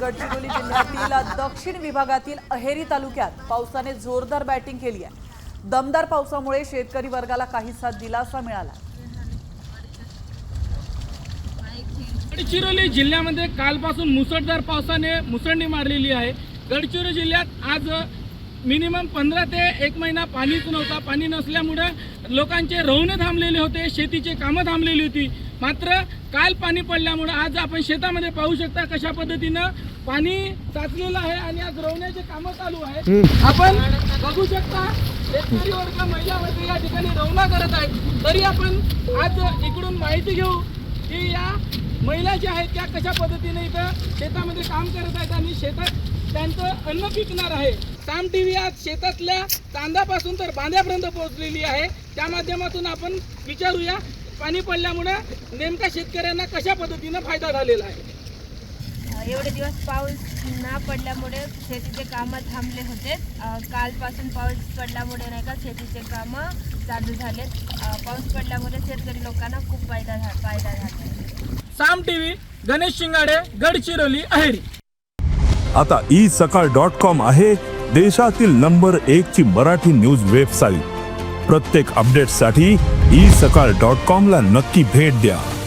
गडचिरोली जिल्ह्यातील दक्षिण विभागातील अहेरी तालुक्यात पावसाने जोरदार बॅटिंग केली आहे. दमदार पावसामुळे शेतकरी वर्गाला काहीसा दिलासा मिळाला. गडचिरोली जिल्ह्यामध्ये कालपासून मुसळधार पावसाने मुसळणी मारलेली आहे. गडचिरोली जिल्ह्यात आज मिनिमम पंधरा ते एक महिना पाणीच नव्हता. पाणी नसल्यामुळं लोकांचे रवणे थांबलेले होते शेतीचे कामं थांबलेली होती. मात्र काल पाणी पडल्यामुळं आज आपण शेतामध्ये पाहू शकता कशा पद्धतीनं पाणी साचलेलं आहे आणि आज रवण्याचे कामं चालू आहे आपण बघू शकता शेतकरी वर्ग महिला वर्ग या ठिकाणी रवणा करत आहेत. तरी आपण आज इकडून माहिती घेऊ की या महिला ज्या आहेत त्या कशा पद्धतीने इथं शेतामध्ये काम करत आहेत आणि शेतात त्यांचं अन्न पिकणार आहे. साम टी व्ही आज शेतातल्या तांदापासून तर बांध्यापर्यंत पोहोचलेली आहे. त्या माध्यमातून आपण विचारूया पाणी पडल्यामुळे नेमका शेतकऱ्यांना कशा पद्धतीनं फायदा झालेला आहे? एवढे दिवस पाऊस न पडल्यामुळे शेतीचे कामं थांबले होते. कालपासून पाऊस पडल्यामुळे नाही का शेतीचे कामं चालू झालेत. अ, पाऊस पडल्यामुळे शेतकरी लोकांना खूप फायदा झा फायदा झाला. Saam T V Ganesh Shingade Gadchiroli Aheri. आता ई सकाळ डॉट कॉम आहे देशातील नंबर एक ची मराठी न्यूज वेबसाईट. प्रत्येक अपडेटसाठी ई सकाळ डॉट कॉम ला नक्की भेट द्या.